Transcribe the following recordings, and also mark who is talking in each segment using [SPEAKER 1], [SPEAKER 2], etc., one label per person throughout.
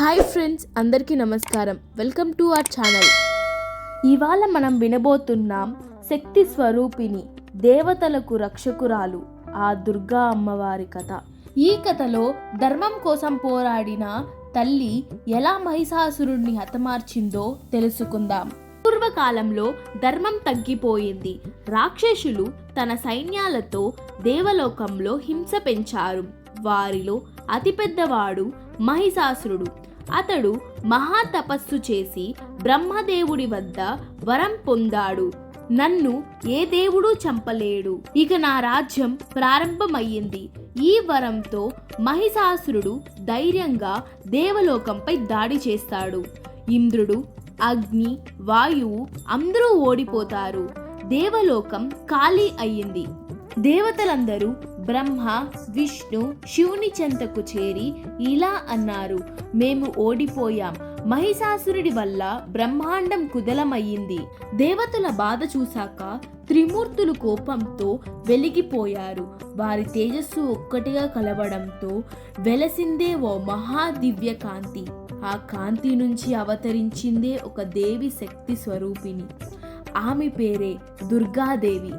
[SPEAKER 1] Hi friends అందరికీ నమస్కారం. Welcome to our channel. ఇవాళ మనం వినబోతున్నాం శక్తి స్వరూపిణి దేవతలకు రక్షకురాలు ఆ దుర్గా అమ్మవారి కథ. ఈ కథలో ధర్మం కోసం పోరాడిన తల్లి ఎలా మహిషాసురుణ్ణి హతమార్చిందో తెలుసుకుందాం. పూర్వకాలంలో ధర్మం తగ్గిపోయింది. రాక్షసులు తన సైన్యాలతో దేవలోకంలో హింస పెంచారు. వారిలో అతిపెద్దవాడు మహిషాసురుడు. అతడు మహా తపస్సు చేసి బ్రహ్మదేవుడి వద్ద వరం పొందాడు. నన్ను ఏ దేవుడు చంపలేడు. ఇక నా రాజ్యం ప్రారంభమయ్యింది. ఈ వరంతో మహిషాసురుడు ధైర్యంగా దేవలోకంపై దాడి చేస్తాడు. ఇంద్రుడు అగ్ని వాయువు అందరూ ఓడిపోతారు. దేవలోకం ఖాళీ అయ్యింది. దేవతలందరూ బ్రహ్మ విష్ణు శివుని చెంతకు చేరి ఇలా అన్నారు మేము ఓడిపోయాం. మహిషాసురుడి వల్ల బ్రహ్మాండం కుదలమయ్యింది. దేవతల బాధ చూశాక త్రిమూర్తులు కోపంతో వెలిగిపోయారు. వారి తేజస్సు ఒక్కటిగా కలవడంతో వెలసిందే ఓ మహా దివ్య కాంతి. ఆ కాంతి నుంచి అవతరించిందే ఒక దేవి శక్తి స్వరూపిణి. ఆమె పేరే దుర్గాదేవి.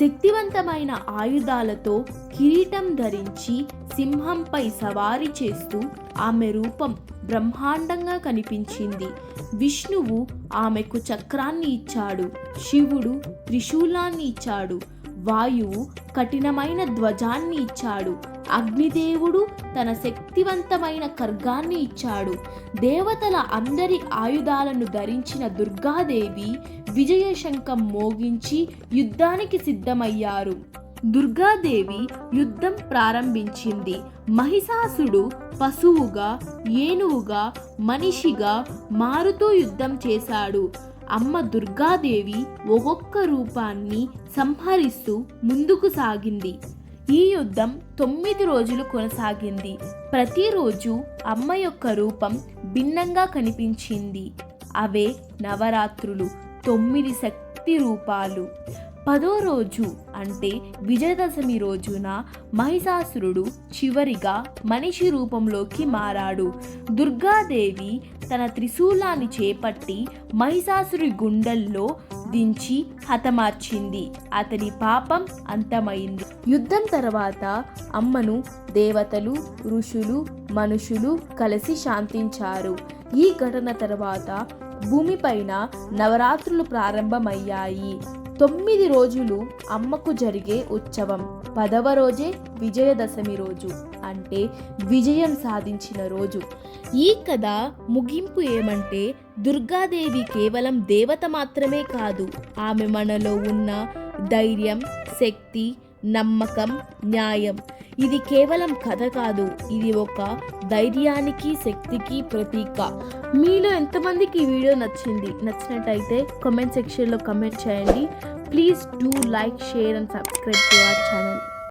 [SPEAKER 1] శక్తివంతమైన ఆయుధాలతో కిరీటం ధరించి సింహంపై సవారీ చేస్తూ ఆమె రూపం బ్రహ్మాండంగా కనిపించింది. విష్ణువు ఆమెకు చక్రాన్ని ఇచ్చాడు. శివుడు త్రిశూలాన్ని ఇచ్చాడు. వాయువు కఠినమైన ధ్వజాన్ని ఇచ్చాడు. అగ్నిదేవుడు తన శక్తివంతమైన ఖర్గాన్ని ఇచ్చాడు. దేవతల అందరి ఆయుధాలను ధరించిన దుర్గాదేవి విజయశంఖం మోగించి యుద్ధానికి సిద్ధమయ్యారు. దుర్గాదేవి యుద్ధం ప్రారంభించింది. మహిషాసుడు పశువుగా ఏనుగుగా మనిషిగా మారుతూ యుద్ధం చేశాడు. అమ్మ దుర్గాదేవి ఒక్కొక్క రూపాన్ని సంహరిస్తూ ముందుకు సాగింది. ఈ యుద్ధం తొమ్మిది రోజులు కొనసాగింది. ప్రతిరోజు అమ్మ యొక్క రూపం భిన్నంగా కనిపించింది. అవే నవరాత్రులు తొమ్మిది శక్తి రూపాలు. పదో రోజు అంటే విజయదశమి రోజున మహిషాసురుడు చివరిగా మనిషి రూపంలోకి మారాడు. దుర్గాదేవి తన త్రిశూలాన్ని చేపట్టి మహిషాసురి గుండెల్లో దించి హతమార్చింది. అతని పాపం అంతమైంది. యుద్ధం తర్వాత అమ్మను దేవతలు ఋషులు మనుషులు కలిసి శాంతించారు. ఈ ఘటన తర్వాత భూమిపైన నవరాత్రులు ప్రారంభమయ్యాయి. తొమ్మిది రోజులు అమ్మకు జరిగే ఉత్సవం. పదవ రోజే విజయదశమి రోజు. అంటే విజయం సాధించిన రోజు. ఈ కథ ముగింపు ఏమంటే దుర్గాదేవి కేవలం దేవత మాత్రమే కాదు ఆమె మనలో ఉన్న ధైర్యం శక్తి నమ్మకం న్యాయం. ఇది కేవలం కథ కాదు ఇది ఒక ధైర్యానికి శక్తికి ప్రతీక. మీలో ఎంతమందికి ఈ వీడియో నచ్చింది నచ్చినట్టయితే కామెంట్ సెక్షన్లో కమెంట్ చేయండి. Please do like share and subscribe to our channel